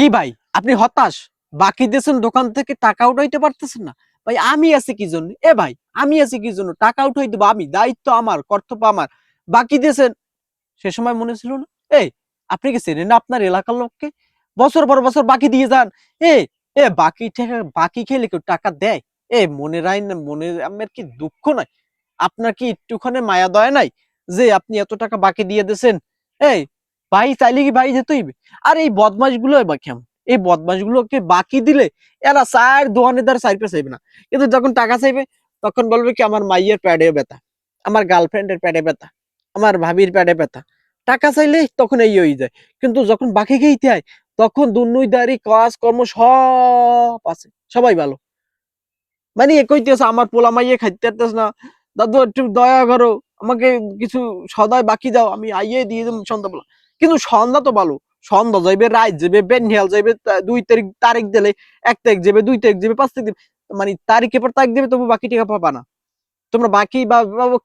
কি ভাই? আপনি হতাশ? বাকি দিয়েছেন দোকান থেকে টাকা উঠাইতে পারতেছেন না। ভাই, আমি আছি কি জন্য? এ ভাই, আমি আছি কি জন্য? টাকা উঠাই দেবো আমি, দায়িত্ব আমার, কর্তব্য আমার। বাকি দিয়েছেন সে সময় মনে ছিল না? এই, আপনি কি চেনেন আপনার এলাকার লোককে? বছর পর বছর বাকি দিয়ে যান। এ এ, বাকি বাকি খেলে কেউ টাকা দেয়? এ, মনে রায় না, মনে আমার কি দুঃখ নাই? আপনার কি একটুখানি মায়া দয়া নাই যে আপনি এত টাকা বাকি দিয়ে দিয়েছেন? এই ভাই চাইলে কি ভাই যেতেই আর এই বদমাসগুলো কেমন? এই বদমাস গুলোকে বাকি দিলে এরা চার দোয়ানের দ্বারা চাইপে চাইবে না। কিন্তু যখন টাকা চাইবে, তখন বলবে কি, আমার মাইয়ের প্যাডে ব্যথা, আমার গার্লফ্রেন্ডের প্যাডে ব্যথা, আমার ভাবির প্যাডে ব্যথা। টাকা চাইলে তখন এই হয়ে যায়। কিন্তু যখন বাকি খেইতে হয়, তখন দুর্নইদারি কাজ কর্ম সব আছে। সবাই ভালো। মানে এ কইতেছে, আমার পোলা মাইয়ে খাইতে পারতেছ না। দাদু একটু দয়া করো, আমাকে কিছু সদায় বাকি দাও, আমি আইয়ে দিয়ে দেবো সন্ধ্যাবেলা। কিন্তু সন্ধ্যা তো ভালো সন্ধ্যা যাইবে, রাত যাবে বেনিয়াল যাইবে দুই তারিখ তারিখ দিলে এক তারিখ যাবে দুই তারিখ যাবে পাঁচ তারিখ মানে তারিখে পর তারিখ দেবে তবু বাকি টাকা পাবা না। তোমরা বাকি বা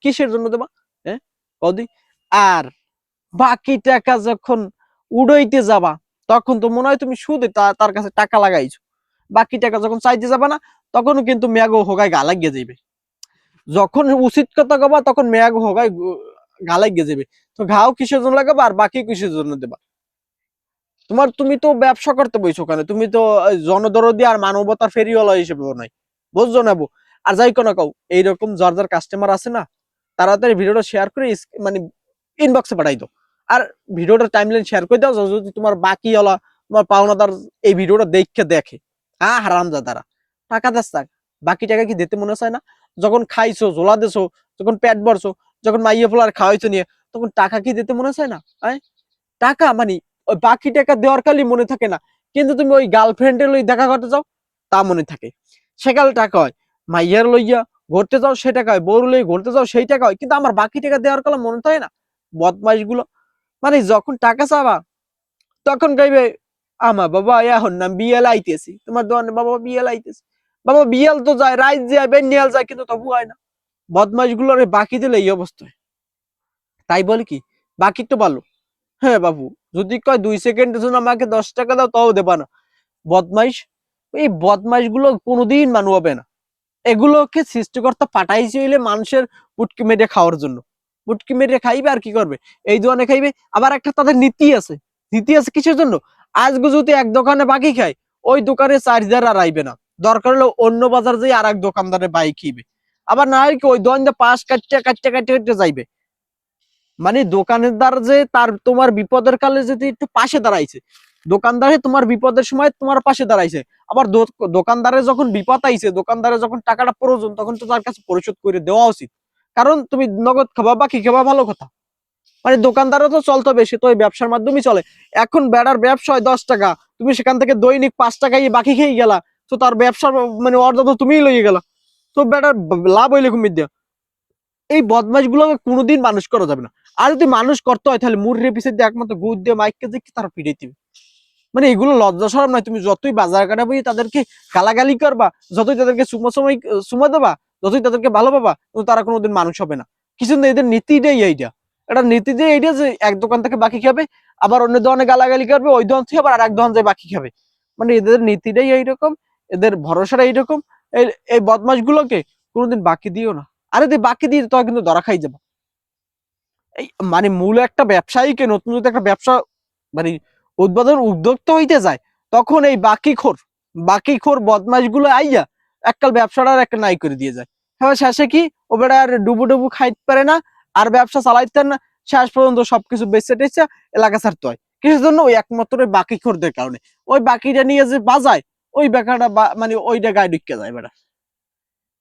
কিসের জন্য দেবা? হ্যাঁ কদি আর বাকি টাকা যখন উড়াইতে যাবা, তখন তো মনে হয় তুমি সুদে তার কাছে টাকা লাগাইছো। বাকি টাকা যখন চাইতে যাবা না, তখনও কিন্তু মেয়াগো হোগায় গা লাগিয়ে যাইবে। যখন উচিত কথা কবা, তখন মেয়াগো হোগায় গা লাগিয়ে যাবে। তো ঘাও কিসের জন্য লাগাবা আর বাকি কিসের জন্য দেবা? তোমার, তুমি তো ব্যবসা করতে বইছো ওখানে। তুমি তো জনদরদি আর মানবতার ফেরিওয়ালা হিসেবে নাই বুঝছ না বউ? আর যাই কোনো কও, এইরকম যার যার কাস্টমার আছে না, তাড়াতাড়ি ভিডিওটা শেয়ার করে মানে ইনবক্সে পাঠাই দাও। আর ভিডিওটা টাইমলাইন শেয়ার করে দাও যদি তোমার বাকিওয়ালা, তোমার পাওনাদার এই ভিডিওটা দেখে দেখে। হ্যাঁ হারামজাদারা টাকা দাস টাকা বাকি টাকা কি দিতে মনে চায় না? যখন খাইছো, ঝোলা দেছো, যখন পেট ভরছো যখন মাইয়ে ফোলার খাওয়াইছো নিয়ে, তখন টাকা কি দিতে মনে চায় না? টাকা মানে ওই বাকি টাকা দেওয়ার কালি মনে থাকে না। কিন্তু তুমি ওই গার্লফ্রেন্ডের লই দেখা করতে যাও তা মনে থাকে। সেকাল টাকা হয়, মাইয়ার লইয়া ঘুরতে যাও সে টাকা হয়, বউর লই ঘুরতে যাও সেই টাকা হয়, কিন্তু আমার বাকি টাকা দেওয়ার কালে মনে থাকে না? বদমাইশগুলো মানে যখন টাকা চাবা, তখন গাইবে আমা বাবা এখন না বিয়েল আইতেছি। তোমার দোকানে বাবা বিয়েল আইতেছি। বাবা বিয়েল তো যায় রাইত যায়, বেনিয়াল যায়, কিন্তু তবু হয় না। বদমাইশগুলোর বাকি দিলে এই অবস্থায়। তাই বলে কি বাকি তো ভালো। হ্যাঁ বাবু, যদি কয় দুই সেকেন্ডের জন্য আমাকে দশ টাকা দাও, তাও দেবা না। বদমাইশ, এই বদমাইশগুলো কোনোদিন মানু হবে না। এগুলোকে সৃষ্টিকর্তা পাঠাইছে হইলে মানুষের পুটকি মেরে খাওয়ার জন্য। পুটকি মেরে খাইবে আর কি করবে? এই দোকানে খাইবে। আবার একটা তাদের নীতি আছে। নীতি আছে কিসের জন্য? আজকে যদি এক দোকানে বাকি খায়, ওই দোকানে চার্জার আর আইবে না। দরকার হলে অন্য বাজার যাই আর এক দোকানদারে বাইক খাইবে। আবার না হয় কি ওই দোকান পাশ কাটতে কাটতে কাটতে কাটতে যাইবে। মানে দোকানদার যে তার তোমার বিপদের কালে যদি একটু পাশে দাঁড়াইছে। দোকানদারে তোমার বিপদের সময় তোমার পাশে দাঁড়াইছে। আবার দোকানদারে যখন বিপদ আইছে দোকানদারে যখন টাকাটা প্রয়োজন, তখন তো তার কাছে পরিশোধ করে দেওয়া উচিত। কারণ তুমি নগদ খাবা, বাকি খাবা ভালো কথা। মানে দোকানদারও তো চলতে হবে, সে তো ওই ব্যবসার মাধ্যমেই চলে। এখন বেড়ার ব্যবসা হয় দশ টাকা, তুমি সেখান থেকে দৈনিক পাঁচ টাকা বাকি খেয়ে গেলা। তো তার ব্যবসার মানে অর্ধ তো তুমিই লইয়ে গেলা। তো বেড়ার ব- লাভ হইলে কুমির দিয়া এই বদমাশ গুলোকে কোনোদিন মানুষ করা যাবে না। আর যদি মানুষ করতে হয়, তাহলে মুররে পিছিয়ে দিয়ে একমাত্র গুড় দিয়ে মাইককে দেখে তারা পিড়াই দিবে? মানে এগুলো লজ্জা সরম নয়। তুমি যতই বাজার কাটা বই তাদেরকে গালাগালি করবা, যতই তাদেরকে সুমো সময়, সুমা দেবা, যতই তাদেরকে ভালো পাবা তারা কোনোদিন মানুষ হবে না। কিছু না, এদের নীতিটাই এইটা। এটা নীতি যে এইটা যে এক দোকান থেকে বাকি খাবে, আবার অন্য দোকানে গালাগালি করবে, ওই দোকান থেকে আবার আর এক দোকান যায় বাকি খাবে। মানে এদের নীতিটাই এইরকম, এদের ভরসাটা এইরকম এই এই বদমাস গুলোকে কোনোদিন বাকি দিও না। আরে তুই বাকি দিয়ে তো কিন্তু ধরা খাই যাব। এই মানে মূল একটা ব্যবসায়ীকে নতুন যদি একটা ব্যবসা মানে উদ্বোধন উদ্যোক্তা হইতে যায়, তখন এই বাকি খোর বাকি খোর বদমাসগুলো আইয়া এককাল ব্যবসাটা একটা নাই করে দিয়ে যায়। হ্যাঁ শেষে কি? ও বেড়া আর ডুবু ডুবু খাইতে পারে না, আর ব্যবসা চালাইতে না। শেষ পর্যন্ত সবকিছু বেচে টেচে এলাকা ছাড়তে হয়। কিসের জন্য ওই একমাত্র বাকি খোরদের কারণে। ওই বাকিটা নিয়ে যে বাজায় ওই বেকারটা মানে ওই গায়ে ঢুকে যায় বেড়া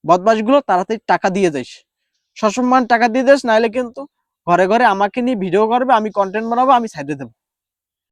বদমাসগুলো তাড়াতাড়ি টাকা দিয়ে যাইস সসম্মান টাকা দিয়ে যাস নাহলে কিন্তু ঘরে ঘরে আমাকে নিয়ে ভিডিও করবে, আমি কন্টেন্ট বানাবো, আমি সাইডে দেবো।